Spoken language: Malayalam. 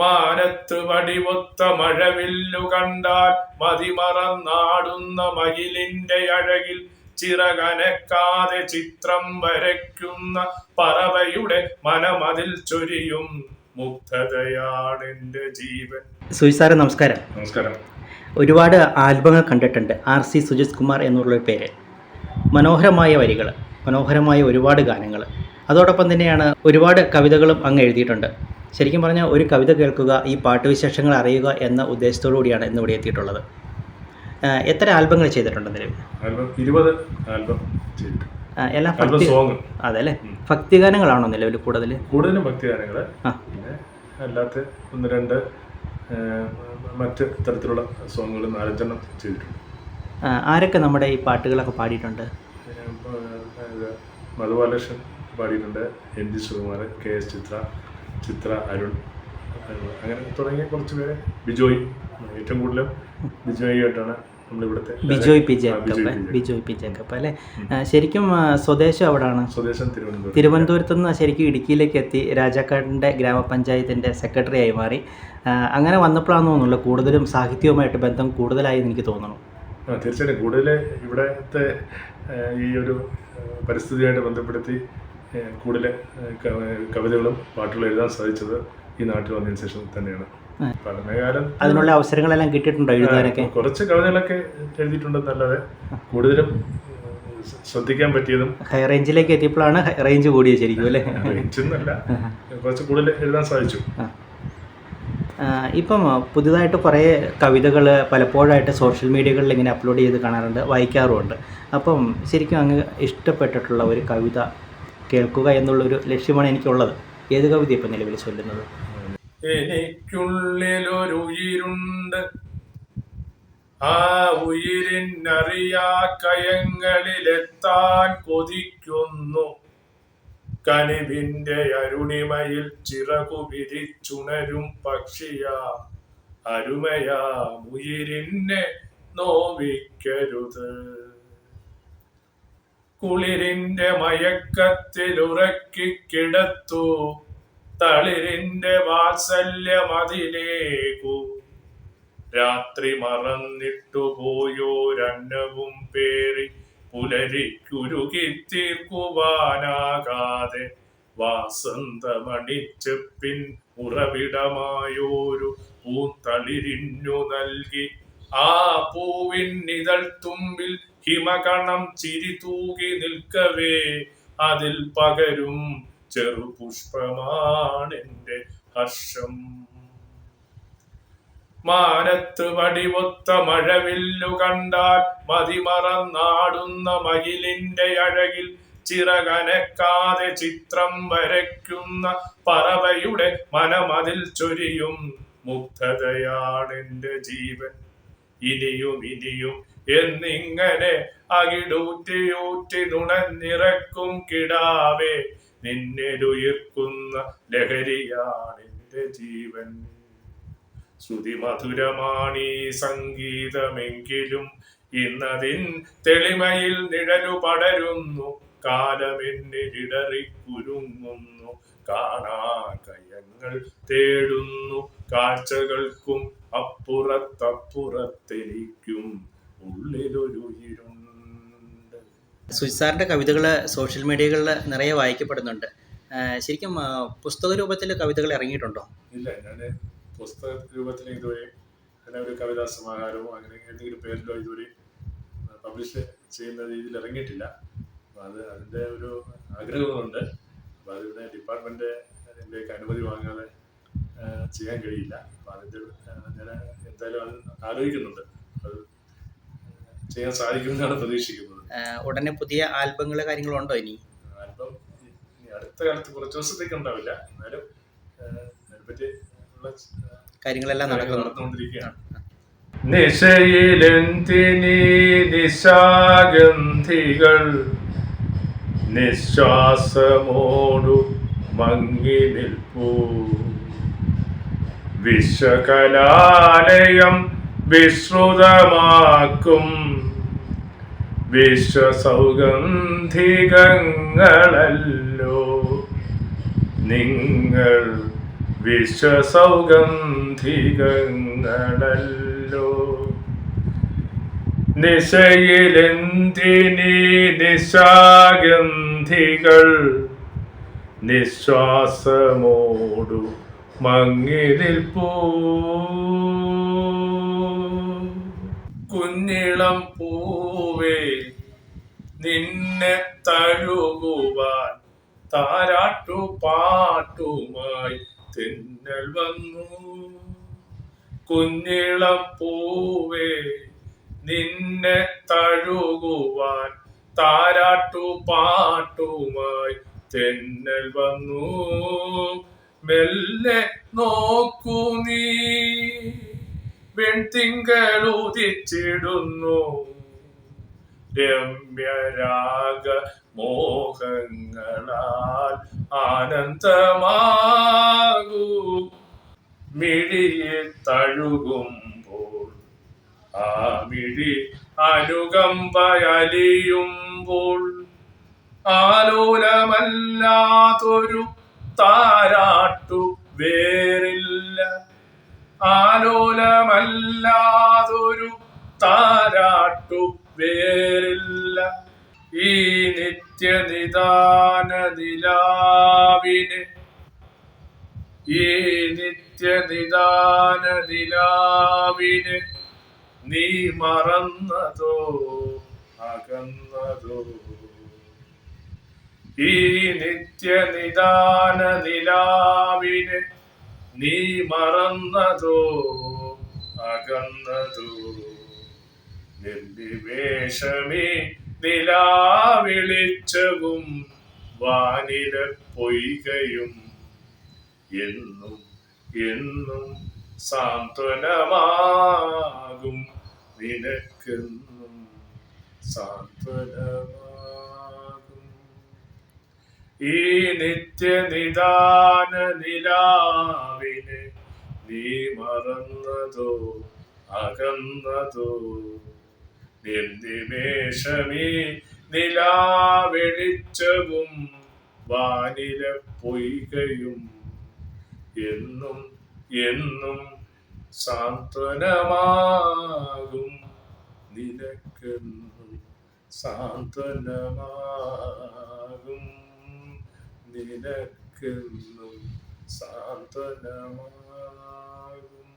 മാനത്ത് വടിവൊത്ത മഴവില്ലു കണ്ടാൽ മതിമറന്നാടുന്ന മയിലിന്റെ അഴകിൽ ചിറകനക്കാതെ ചിത്രം വരയ്ക്കുന്ന പറവയുടെ മനമതിൽ ചൊരിയും മുഗ്ധതയാണെന്റെ ജീവൻ. സുജിസാറെ നമസ്കാരം. നമസ്കാരം. ഒരുപാട് ആൽബങ്ങൾ കണ്ടിട്ടുണ്ട് ആർ സി സുജിത് കുമാർ എന്നുള്ള പേര് മനോഹരമായ വരികൾ മനോഹരമായ ഒരുപാട് ഗാനങ്ങൾ അതോടൊപ്പം തന്നെയാണ് ഒരുപാട് കവിതകളും അങ്ങ് എഴുതിയിട്ടുണ്ട്. ശരിക്കും പറഞ്ഞാൽ ഒരു കവിത കേൾക്കുക ഈ പാട്ടുവിശേഷങ്ങൾ അറിയുക എന്ന ഉദ്ദേശത്തോടു കൂടിയാണ് ഇന്ന് ഇവിടെ എത്തിയിട്ടുള്ളത് എത്ര ആൽബങ്ങൾ ചെയ്തിട്ടുണ്ട് നിലവിൽ? ഇരുപത് ആൽബം എല്ലാം ഭക്തി അതെ അല്ലേ? ഭക്തിഗാനങ്ങളാണോ നിലവിൽ കൂടുതൽ? കൂടുതലും ഭക്തിഗാനങ്ങൾ പിന്നെ അല്ലാത്ത ഒന്ന് രണ്ട് മറ്റ് തരത്തിലുള്ള സോങ്ങുകൾ നാലഞ്ചെണ്ണം ചെയ്തിട്ടുണ്ട്. ആരൊക്കെ നമ്മുടെ ഈ പാട്ടുകളൊക്കെ പാടിയിട്ടുണ്ട്? മധുബാലകൃഷ്ണൻ പാടിയിട്ടുണ്ട് N G Sukumaran K S Chithra Chithra Arun അങ്ങനെ തുടങ്ങിയ കുറച്ച് പേര്. ബിജോയ് ഏറ്റവും കൂടുതൽ ബിജോയുമായിട്ടാണ് നമ്മളിവിടുത്തെ Bijoy P Jacob Bijoy P Jacob. അല്ലേ? ശരിക്കും സ്വദേശം അവിടാണ് സ്വദേശം തിരുവനന്തപുരം തിരുവനന്തപുരത്ത് നിന്ന് ശരിക്കും ഇടുക്കിയിലേക്ക് എത്തി രാജാക്കാടിന്റെ ഗ്രാമപഞ്ചായത്തിന്റെ സെക്രട്ടറി ആയി മാറി അങ്ങനെ വന്നപ്പോഴാണെന്ന് തോന്നുന്നുള്ളൂ കൂടുതലും സാഹിത്യവുമായിട്ട് ബന്ധം കൂടുതലായി എനിക്ക് തോന്നുന്നു. തീർച്ചയായിട്ടും. കൂടുതൽ ഇവിടുത്തെ ഈ ഒരു പരിസ്ഥിതിയായിട്ട് ബന്ധപ്പെടുത്തി കൂടുതൽ കവിതകളും പാട്ടുകളും എഴുതാൻ സാധിച്ചത് ഈ നാട്ടിൽ വന്നതിന് ശേഷം തന്നെയാണ്. പഠനകാലം അതിനുള്ള അവസരങ്ങളെല്ലാം കിട്ടിയിട്ടുണ്ടോ എഴുതാനൊക്കെ? കുറച്ച് കവിതകളൊക്കെ എഴുതിയിട്ടുണ്ടെന്നല്ലാതെ കൂടുതലും ഉം, ശ്രദ്ധിക്കാൻ പറ്റിയതും ഹൈ റേഞ്ചിലേക്ക് എത്തിയപ്പോഴാണ് ഹൈ റേഞ്ച് കൂടിയത് ശരിക്കും അല്ലേ? റേഞ്ചെന്നല്ല കുറച്ച് കൂടുതൽ എഴുതാൻ സാധിച്ചു. ഇപ്പം പുതുതായിട്ട് കുറേ കവിതകൾ പലപ്പോഴായിട്ട് സോഷ്യൽ മീഡിയകളിൽ ഇങ്ങനെ അപ്ലോഡ് ചെയ്ത് കാണാറുണ്ട് വായിക്കാറുമുണ്ട്. അപ്പം ശരിക്കും അങ്ങ് ഇഷ്ടപ്പെട്ടിട്ടുള്ള ഒരു കവിത കേൾക്കുക എന്നുള്ളൊരു ലക്ഷ്യമാണ് എനിക്കുള്ളത്. ഏത് കവിത ഇപ്പം നിലവിൽ ചൊല്ലുന്നത്? എനിക്കുള്ളിലൊരുയിരുണ്ട് ആ ഉയിരിനറിയാ കയങ്ങളിലെത്താൻ കൊതിക്കുന്നു. കനിവിന്റെ അരുണിമയിൽ ചിറകു വിരിച്ചുണരും പക്ഷിയാ. അരുമയാ ഉയിരിനെ നോവിക്കരുത്. കുളിരിന്റെ മയക്കത്തിലുറക്കി കിടത്തു. തളിരിന്റെ വാത്സല്യമതിലേകു. രാത്രി മറന്നിട്ടു പോയോ പോയോരന്നവും പേറി. പുലരിക്കുരുകിത്തീർക്കുവാനാകാതെ തീർക്കുവാനാകാതെ വാസന്തമണിച്ചപ്പിൻ ഉറവിടമായോരു പൂത്തളിരിഞ്ഞു നൽകി. ആ പൂവിൻ നിതൾ തുമ്പിൽ ഹിമകണം ചിരി തൂകി നിൽക്കവേ അതിൽ പകരും ചെറുപുഷ്പമാണെന്റെ ഹർഷം. മാനത്ത് വടിവൊത്ത മഴവില്ലു കണ്ടാൽ മതിമറന്നാടുന്ന മയിലിന്റെ അഴകിൽ ചിറകനക്കാതെ ചിത്രം വരയ്ക്കുന്ന പറവയുടെ മനമതിൽ ചൊരിയും മുഗ്ധതയാണെന്റെ ജീവൻ. ഇനിയും ഇനിയും എന്നിങ്ങനെ അകിടൂറ്റിയൂറ്റി നുണഞ്ഞിറക്കും കിടാവേ. നിന്നിലുയിർക്കുന്ന ലഹരിയാണെന്റെ ജീവൻ. ശ്രുതി സംഗീതമെങ്കിലും ഇന്നതിൻ തെളിമയിൽ നിഴലു പടരുന്നു. കാലമെന്നിടറി കുരുങ്ങുന്നു കാണാ കയങ്ങൾ തേടുന്നു. കാഴ്ചകൾക്കും അപ്പുറത്തപ്പുറത്തെനിക്കും ഉള്ളിലൊരു ഇരുണ്ട് സുജിസാറിന്റെ കവിതകൾ സോഷ്യൽ മീഡിയകളിൽ നിറയെ വായിക്കപ്പെടുന്നുണ്ട്. ശരിക്കും പുസ്തക രൂപത്തിൽ കവിതകൾ ഇറങ്ങിയിട്ടുണ്ടോ? ഇല്ല ഞാൻ പുസ്തക രൂപത്തിൽ ഇതുവരെ അങ്ങനെ ഒരു കവിതാ സമാഹാരമോ അങ്ങനെ എന്തെങ്കിലും പേരിലോ ഇതുവരെ പബ്ലിഷ് ചെയ്യുന്ന രീതിയിൽ ഇറങ്ങിയിട്ടില്ല. അപ്പോൾ അത് അതിന്റെ ഒരു ആഗ്രഹമുണ്ട് അപ്പോൾ അതിവിടെ ഡിപ്പാർട്ട്മെന്റ് അതിന്റെയൊക്കെ അനുമതി വാങ്ങാതെ ചെയ്യാൻ കഴിയില്ല. അപ്പോൾ അതിന്റെ ഞാൻ എന്തായാലും അത് ആലോചിക്കുന്നുണ്ട്. ചെയ്യാൻ സാധിക്കുമെന്നാണ് പ്രതീക്ഷിക്കുന്നത്. ആ, ഉടനെ പുതിയ ആൽബങ്ങൾ കാര്യങ്ങളുണ്ടോ ഇനി? ആൽബം അടുത്ത കാലത്ത് കുറച്ച് ദിവസത്തേക്ക് ഉണ്ടാവില്ല. എന്നാലും അതിനെപ്പറ്റി ഉള്ള കാര്യങ്ങളെല്ലാം നടന്നുകൊണ്ടിരിക്കുകയാണ്. നിശയിലെന്തിനീ നിശാഗന്ധികൾ നിശ്വാസമോടു മങ്ങി നിൽപ്പൂ. വിശ്വകലാലയം വിശ്രുതമാക്കും വിശ്വസൗഗന്ധികങ്ങളല്ലോ. നിങ്ങൾ വിശ്വസൗഗന്ധികങ്ങളല്ലോ. നിശയിലെന്തിനീ നിശാഗന്ധികൾ? നിശ്വാസമോടു മങ്ങി പോ കുഞ്ഞിളം പൂവേ. നിന്നെ തഴുകുവാൻ താരാട്ടു പാട്ടുമായി തിന്നൽ വന്നു. കുഞ്ഞിളപ്പൂവേ നിന്നെ തഴുകുവാൻ താരാട്ടു പാട്ടുമായി തെന്നൽ വന്നു. മെല്ലെ നോക്കൂ നീ വെൺതിങ്കളുദിച്ചിടുന്നു രമ്യരാഗ മോഹങ്ങളാൽ ആനന്ദമാകൂ. മിഴിയെ തഴുകുമ്പോൾ ആ മിഴി അനുകമ്പയലിയുമ്പോൾ ആലോലമല്ലാതൊരു താരാട്ടു വേറില്ല. ആലോലമല്ലാതൊരു താരാട്ടു വേറില്ല. ഈ നിത്യനിദാന നിലാവിനെ ഈ നിത്യനിദാന നിലാവിനെ നീ മറന്നതോ അകന്നതോ? ഈ നിത്യനിദാന നിലാവിനെ നീ മറന്നതോ അകന്നതോ? നിർവിവേഷമേ നിലാവിളിച്ചവും വാനില പൊയ്കയും എന്നും എന്നും സാന്ത്വനമാകും നിനക്കെന്നും സാന്ത്വനമാകും. ഈ നിത്യനിദാന നിലാവിനെ നീ മറന്നതോ അകന്നതോ നിർനിമേഷമേ നിലാവെളിച്ചവും വാനില പൊയ്കയും എന്നും എന്നും സാന്ത്വനമാകും. നിനക്കെന്നും സാന്ത്വനമാകും. നിനക്കെന്നും സാന്ത്വനമാകും.